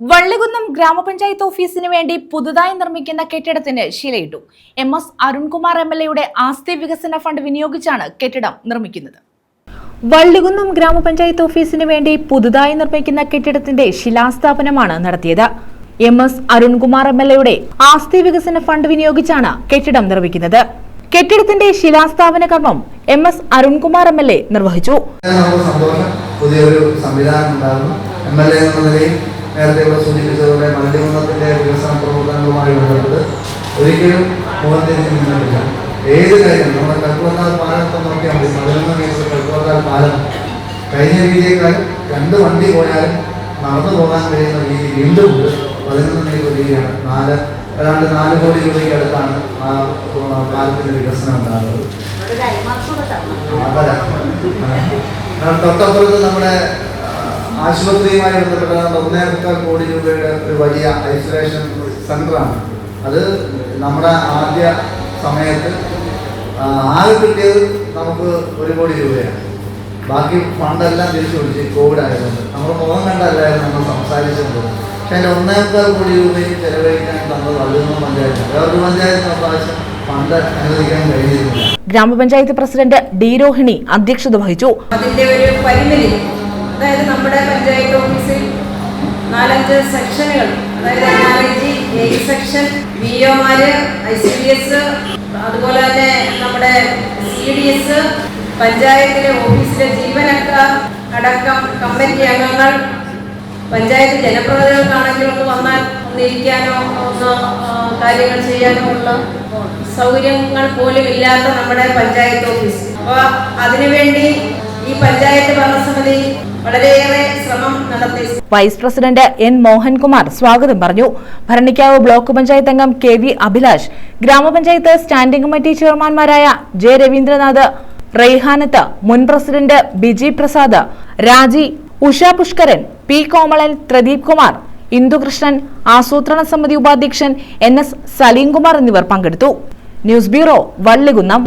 വള്ളികുന്നം ഗ്രാമപഞ്ചായത്ത് ഓഫീസിന് വേണ്ടി പുതുതായി നിർമ്മിക്കുന്ന കെട്ടിടത്തിന് ശിലയിട്ടു. M S Arunkumar M L എയുടെ ആസ്തി വികസന ഫണ്ട് വിനിയോഗിച്ചാണ് കെട്ടിടം നിർമ്മിക്കുന്നത്. വള്ളികുന്നം ഗ്രാമപഞ്ചായത്ത് ഓഫീസിന് വേണ്ടി പുതുതായി നിർമ്മിക്കുന്ന കെട്ടിടത്തിന്റെ ശിലാസ്ഥാപനമാണ് നടത്തിയത്. M S Arunkumar M L എയുടെ ആസ്തി വികസന ഫണ്ട് വിനിയോഗിച്ചാണ് കെട്ടിടം നിർമ്മിക്കുന്നത്. കെട്ടിടത്തിന്റെ ശിലാസ്ഥാപന കർമ്മം M S Arunkumar M L A നിർവഹിച്ചു. നേരത്തെ ഇവിടെ സൂചിപ്പിച്ചതുപോലെ മല്ലികുന്നത്തിന്റെ വികസന പ്രവർത്തനങ്ങളുമായി ബന്ധപ്പെട്ട് ഒരിക്കലും മുഖം തിരിഞ്ഞ് നിന്നിട്ടില്ല. ഏത് കാര്യം നമ്മുടെ കൽപ്പത്താൽ പാലത്തെ നോക്കിയാൽ മതി. പതിനൊന്ന് കേസ് കൽപ്പത്താൽ പാലം. കഴിഞ്ഞ രീതിയേക്കാൾ രണ്ട് വണ്ടി പോയാലും നടന്നു പോകാൻ കഴിയുന്ന രീതി വീണ്ടും ഉണ്ട്. പതിനൊന്ന് മീറ്റർ രീതിയാണ്. നാല് ഏതാണ്ട് നാല് കോടി രൂപയ്ക്ക് അടുത്താണ് ആ കാലത്തിന്റെ പാലത്തിന്റെ വികസനം ഉണ്ടാകുന്നത്. തൊട്ടപ്പുറത്ത് നമ്മുടെ ആശുപത്രിയുമായി ബന്ധപ്പെട്ട ഒന്നേ മുക്കാൽ കോടി രൂപയുടെ ഒരു വലിയ ഐസൊലേഷൻ സെന്ററാണ് അത് നമ്മുടെ ആദ്യ സമയത്ത് ആകെ കിട്ടിയത് നമുക്ക് ഒരു കോടി രൂപയാണ്. ബാക്കി ഫണ്ടെല്ലാം തിരിച്ചു പിടിച്ച് കോവിഡ് ആയതുകൊണ്ട്. നമ്മൾ മുഖം കണ്ടല്ലായിരുന്നു നമ്മൾ സംസാരിച്ചത് പക്ഷെ അതിന്റെ ഒന്നേക്കാൾ കോടി രൂപയും ചെലവഴിക്കാൻ നമ്മൾ വള്ളുന്ന പഞ്ചായത്ത് വേറൊരു പഞ്ചായത്തിന് പ്രാവശ്യം ഫണ്ട് അനുവദിക്കാൻ കഴിഞ്ഞിരുന്നില്ല. ഗ്രാമപഞ്ചായത്ത് പ്രസിഡന്റ് ഡി രോഹിണി അധ്യക്ഷത വഹിച്ചു. അതിന്റെ ഒരു പരിമിതി. അതായത് നമ്മുടെ പഞ്ചായത്ത് ഓഫീസിൽ നാലഞ്ച് സെക്ഷനുകൾ. അതായത് ജി എ സെക്ഷൻ വി ഒമാര് ഐ സി ഡി എസ് അതുപോലെ തന്നെ നമ്മുടെ സി ഡി എസ് പഞ്ചായത്തിലെ ഓഫീസിലെ ജീവനക്കാർ അടക്കം കമ്മിറ്റി അംഗങ്ങൾ പഞ്ചായത്ത് ജനപ്രതിനിധികൾക്കാണെങ്കിലും ഒന്ന് വന്നാൽ ഒന്ന് ഇരിക്കാനോ ഒന്ന് കാര്യങ്ങൾ ചെയ്യാനോ ഉള്ള സൗകര്യങ്ങൾ പോലും ഇല്ലാത്ത നമ്മുടെ പഞ്ചായത്ത് ഓഫീസ്. അപ്പോൾ അതിനുവേണ്ടി ഈ പഞ്ചായത്ത് ഭരണസമിതി ശ്രമം വൈസ് പ്രസിഡന്റ് എൻ മോഹൻകുമാർ സ്വാഗതം പറഞ്ഞു. ഭരണിക്കാവ് ബ്ലോക്ക് പഞ്ചായത്ത് അംഗം കെ വി അഭിലാഷ് ഗ്രാമപഞ്ചായത്ത് സ്റ്റാൻഡിംഗ് കമ്മിറ്റി ചെയർമാൻമാരായ ജെ രവീന്ദ്രനാഥ് റെയ്ഹാനത്ത് മുൻ പ്രസിഡന്റ് ബിജി പ്രസാദ് രാജി ഉഷ പുഷ്കരൻ പി കോമളൻ പ്രദീപ് കുമാർ ഇന്ദുകൃഷ്ണൻ ആസൂത്രണ സമിതി ഉപാധ്യക്ഷൻ എൻ എസ് സലീംകുമാർ എന്നിവർ പങ്കെടുത്തു. News bureau Vallikunnam.